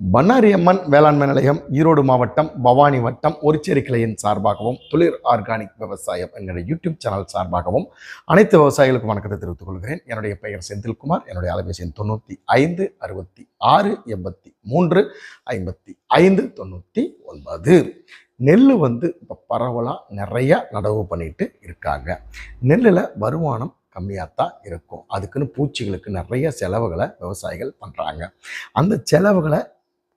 பண்ணாரி அம்மன் வேளாண்மை நிலையம் ஈரோடு மாவட்டம் பவானி வட்டம் ஒரிச்சேரி கிளையின் சார்பாகவும் துளிர் ஆர்கானிக் விவசாயம் என்கிற யூடியூப் சேனல் சார்பாகவும் அனைத்து விவசாயிகளுக்கும் வணக்கத்தை தெரிவித்துக் கொள்கிறேன். என்னுடைய பெயர் செந்தில்குமார். என்னுடைய அலைபேசி எண் தொண்ணூற்றி ஐந்து அறுபத்தி ஆறு எண்பத்தி மூன்று ஐம்பத்தி ஐந்து தொண்ணூற்றி ஒன்பது. நெல் வந்து இப்போ பரவலாக நிறையா நடவு பண்ணிட்டு இருக்காங்க. நெல்லில் வருமானம் கம்மியாக தான் இருக்கும். அதுக்குன்னு பூச்சிகளுக்கு நிறைய செலவுகளை விவசாயிகள் பண்ணுறாங்க அந்த செலவுகளை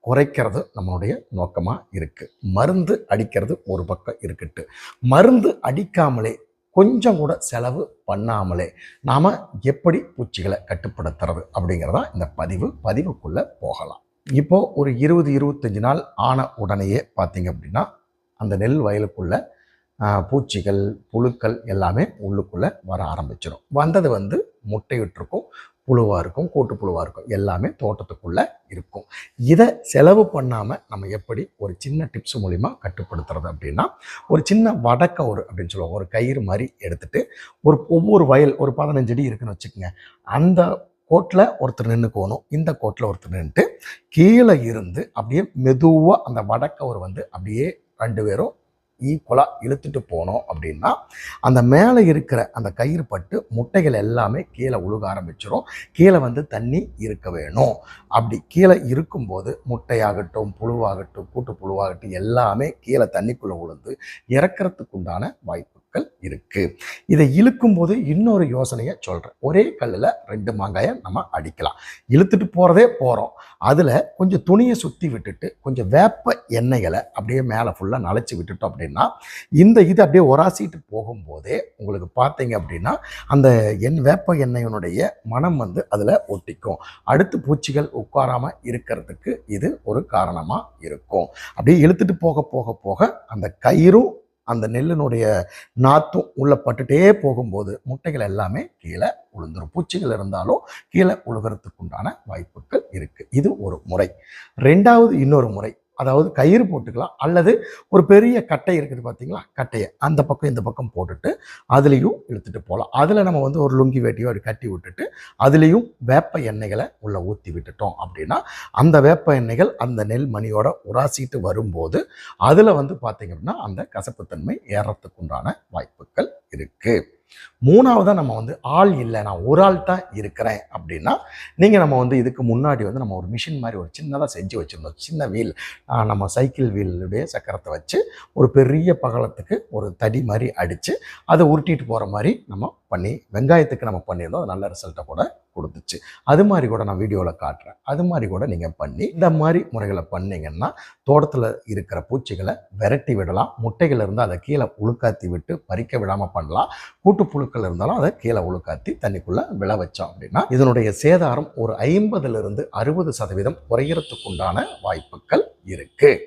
குறைக்கிறது நம்மளுடைய நோக்கமாக இருக்குது மருந்து அடிக்கிறது ஒரு பக்கம் இருக்கட்டு. மருந்து அடிக்காமலே கொஞ்சம் கூட செலவு பண்ணாமலே நாம் எப்படி பூச்சிகளை கட்டுப்படுத்துறது அப்படிங்கிறதா இந்த பதிவு பதிவுக்குள்ளே போகலாம். இப்போது ஒரு இருபது இருபத்தஞ்சி நாள் ஆன உடனேயே பார்த்தீங்க அப்படின்னா அந்த நெல் வயலுக்குள்ளே பூச்சிகள் புழுக்கள் எல்லாமே உள்ளுக்குள்ளே வர ஆரம்பிச்சிடும் வந்தது வந்து முட்டையிட்டிருக்கும் புழுவாக இருக்கும் கூட்டு புழுவாக இருக்கும். எல்லாமே தோட்டத்துக்குள்ளே இருக்கும். இதை செலவு பண்ணாமல் நம்ம எப்படி ஒரு சின்ன டிப்ஸ் மூலிமா கட்டுப்படுத்துறது அப்படின்னா ஒரு சின்ன வடக்கவுறு அப்படின்னு சொல்லுவாங்க. ஒரு கயிறு மாதிரி எடுத்துகிட்டு ஒரு ஒவ்வொரு வயல் ஒரு பதினஞ்சு அடி இருக்குன்னு வச்சுக்கோங்க. அந்த கோட்டில் ஒருத்தர் நின்றுக்கோணும் இந்த கோட்டில் ஒருத்தர் நின்றுட்டு கீழே இருந்து அப்படியே மெதுவாக அந்த வடக்கவுரு வந்து அப்படியே ரெண்டு பேரும் ஈக்குவலாக இழுத்துட்டு போனோம் அப்படின்னா அந்த மேலே இருக்கிற அந்த கயிறு பட்டு முட்டைகள் எல்லாமே கீழே உழுக ஆரம்பிச்சிடும் கீழே வந்து தண்ணி இருக்க வேணும். அப்படி கீழே இருக்கும்போது முட்டையாகட்டும் புழுவாகட்டும் கூட்டு புழுவாகட்டும் எல்லாமே கீழே தண்ணிக்குள்ளே உழுந்து இறக்கிறதுக்குண்டான உண்டான வாய்ப்புகள் இருக்குது இதை இழுக்கும் போது இன்னொரு யோசனையை சொல்கிறேன் ஒரே கல்லில் ரெண்டு மாங்காயை நம்ம அடிக்கலாம். இழுத்துட்டு போகிறதே போகிறோம் அதில் கொஞ்சம் துணியை சுற்றி விட்டுட்டு கொஞ்சம் வேப்ப எண்ணெய்களை அப்படியே மேலே ஃபுல்லாக நனைச்சி விட்டுட்டோம் அப்படின்னா இந்த இது அப்படியே ஒராசிட்டு போகும்போதே உங்களுக்கு பார்த்தீங்க அப்படின்னா அந்த எண் வேப்ப எண்ணெயினுடைய மனம் வந்து அதில் ஒட்டிக்கும். அடுத்து பூச்சிகள் உட்காராமல் இருக்கிறதுக்கு இது ஒரு காரணமாக இருக்கும். அப்படியே இழுத்துட்டு போக போக போக அந்த கயிறும் அந்த நெல்லினுடைய நாற்றும் உள்ள பட்டுட்டே போகும்போது முட்டைகள் எல்லாமே கீழே உளுந்துரும். பூச்சிகள் இருந்தாலும் கீழே உழுகிறதுக்குண்டான வாய்ப்புகள் இருக்குது இது ஒரு முறை. ரெண்டாவது இன்னொரு முறை. அதாவது கயிறு போட்டுக்கலாம். அல்லது ஒரு பெரிய கட்டை இருக்குது பார்த்தீங்களா? கட்டையை. அந்த பக்கம் இந்த பக்கம் போட்டுட்டு அதுலேயும் இழுத்துட்டு போகலாம். அதில் நம்ம வந்து ஒரு லுங்கி வேட்டியோ அப்படி கட்டி விட்டுட்டு அதுலேயும் வேப்ப எண்ணெய்களை உள்ளே ஊற்றி விட்டுட்டோம் அப்படின்னா அந்த வேப்ப எண்ணெய்கள் அந்த நெல் மணியோட உராசிட்டு வரும்போது அதில் வந்து பார்த்தீங்க அப்படின்னா அந்த கசப்புத்தன்மை ஏறத்துக்குண்டான வாய்ப்புகள் இருக்குது மூணாவதாக நம்ம வந்து ஆள் இல்லை நான் ஒரு ஆள் தான் இருக்கிறேன் அப்படின்னா நீங்கள் நம்ம வந்து இதுக்கு முன்னாடி வந்து நம்ம ஒரு மிஷின் மாதிரி ஒரு சின்னதாக செஞ்சு வச்சுருந்தோம். சின்ன வீல் நம்ம சைக்கிள் வீலுடைய சக்கரத்தை வச்சு ஒரு பெரிய பகலத்துக்கு ஒரு தடி மாதிரி அடித்து அதை உருட்டிட்டு போகிற மாதிரி நம்ம பண்ணி வெங்காயத்துக்கு நம்ம பண்ணியிருந்தோம். அது நல்ல ரிசல்ட்டை கூட கொடுத்துச்சு. அது மாதிரி கூட நான் வீடியோவில் காட்டுறேன். அது மாதிரி கூட நீங்கள் பண்ணி இந்த மாதிரி முறைகளை பண்ணிங்கன்னா தோட்டத்தில் இருக்கிற பூச்சிகளை விரட்டி விடலாம். முட்டைகள் இருந்தால் அதை கீழே உழுக்காத்தி விட்டு பறிக்க விடாமல் பண்ணலாம். கூட்டு புழுக்கள் இருந்தாலும் அதை கீழே உழுக்காத்தி தண்ணிக்குள்ளே விளை வச்சோம் அப்படின்னா இதனுடைய சேதாரம் ஒரு ஐம்பதுலேருந்து அறுபது சதவீதம் குறையறதுக்குண்டான வாய்ப்புகள் இருக்குது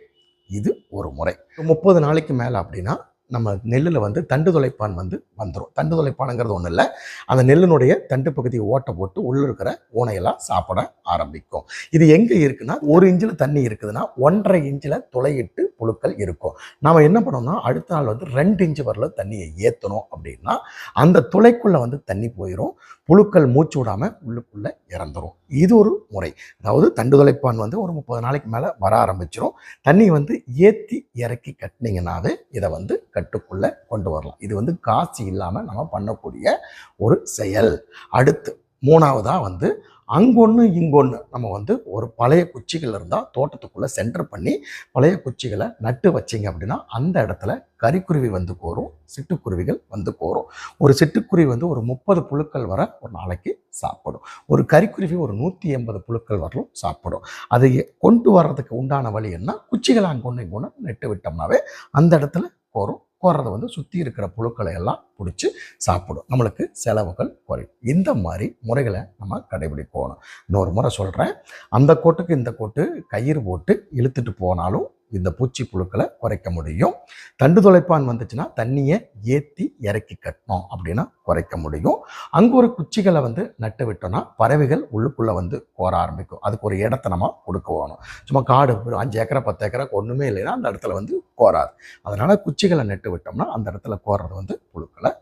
இது ஒரு முறை. முப்பது நாளைக்கு மேலே அப்படின்னா நம்ம நெல்லில் வந்து தண்டு துளைப்பான் வந்து வந்துடும் தண்டு துளைப்பானுங்கிறது ஒன்றும் இல்லை. அந்த நெல்லினுடைய தண்டு பகுதியை ஓட்டை போட்டு உள்ளே இருக்கிற ஊனையெல்லாம் சாப்பிட ஆரம்பிக்கும். இது எங்கே இருக்குன்னா ஒரு இன்ச்சில் தண்ணி இருக்குதுன்னா ஒன்றரை இன்ச்சில் துளையிட்டு புழுக்கள் இருக்கும். நாம் என்ன பண்ணோம்னா அடுத்த நாள் வந்து ரெண்டு இன்ச்சு வரல தண்ணியை ஏற்றணும் அப்படின்னா அந்த துளைக்குள்ளே வந்து தண்ணி போயிடும் புழுக்கள் மூச்சு விடாமல் உள்ளுக்குள்ளே இறந்துரும். இது ஒரு முறை. அதாவது தண்டுதலைப்பான் வந்து ஒரு முப்பது நாளைக்கு மேலே வர ஆரம்பிச்சிடும் தண்ணி வந்து ஏற்றி இறக்கி கட்டினீங்கன்னாவே இதை வந்து கட்டுக்குள்ளே கொண்டு வரலாம். இது வந்து காசு இல்லாமல் நம்ம பண்ணக்கூடிய ஒரு செயல். அடுத்து மூணாவதாக வந்து அங்கொன்று இங்கொன்று நம்ம வந்து ஒரு பழைய குச்சிகள் இருந்தால் தோட்டத்துக்குள்ளே சென்டர் பண்ணி பழைய குச்சிகளை நட்டு வச்சிங்க அப்படின்னா அந்த இடத்துல கறிக்குருவி வந்து கோரும் சிட்டுக்குருவிகள் வந்து கோரும். ஒரு சிட்டுக்குருவி வந்து ஒரு முப்பது புழுக்கள் வர ஒரு நாளைக்கு சாப்பிடும். ஒரு கறிக்குருவி ஒரு நூற்றி எண்பது புழுக்கள் வரலும் சாப்பிடும். அதை கொண்டு வர்றதுக்கு உண்டான வழி என்ன? குச்சிகளை அங்கொன்று இங்கொன்று நட்டு விட்டோம்னாவே அந்த இடத்துல கோரும் குறது வந்து சுற்றி இருக்கிற புழுக்களை எல்லாம் பிடிச்சி சாப்பிடும். நம்மளுக்கு செலவுகள் குறையும். இந்த மாதிரி முறைகளை நம்ம கடைபிடிக்கணும். இன்னொரு முறை சொல்கிறேன் அந்த கோட்டுக்கு இந்த கோட்டு கயிறு போட்டு இழுத்துட்டு போனாலும் இந்த பூச்சி புழுக்களை குறைக்க முடியும். தண்டு துளைப்பான் வந்துச்சுன்னா தண்ணியை ஏற்றி இறக்கி கட்டணும் அப்படின்னா குறைக்க முடியும். அங்கே ஒரு குச்சிகளை வந்து நட்டு விட்டோம்னா பறவைகள் உள்ளுக்குள்ளே வந்து கோர ஆரம்பிக்கும். அதுக்கு ஒரு இடத்த நம்ம கொடுக்க வேணும். சும்மா காடு ஒரு அஞ்சு ஏக்கரை பத்து ஏக்கரை ஒன்றுமே இல்லைன்னா அந்த இடத்துல வந்து கோராது. அதனால் குச்சிகளை நட்டு விட்டோம்னா அந்த இடத்துல கோர்றது வந்து புழுக்களை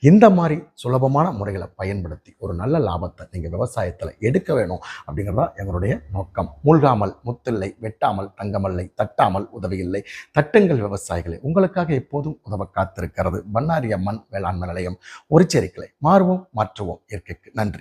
இந்த மாதிரி சுலபமான முறைகளை பயன்படுத்தி ஒரு நல்ல லாபத்தை நீங்கள் விவசாயத்தில் எடுக்க வேணும் அப்படிங்கிறதா எங்களுடைய நோக்கம். மூழ்காமல் முத்தில்லை வெட்டாமல் தங்கமல்லை தட்டாமல் உதவியில்லை. தட்டுங்கள் விவசாயிகளை உங்களுக்காக எப்போதும் உதவ காத்திருக்கிறது. பண்ணாரி மண் வேளாண்மை நிலையம் ஒரு செரிக்கலை மாறுவோம் மாற்றுவோம். இயற்கைக்கு நன்றி.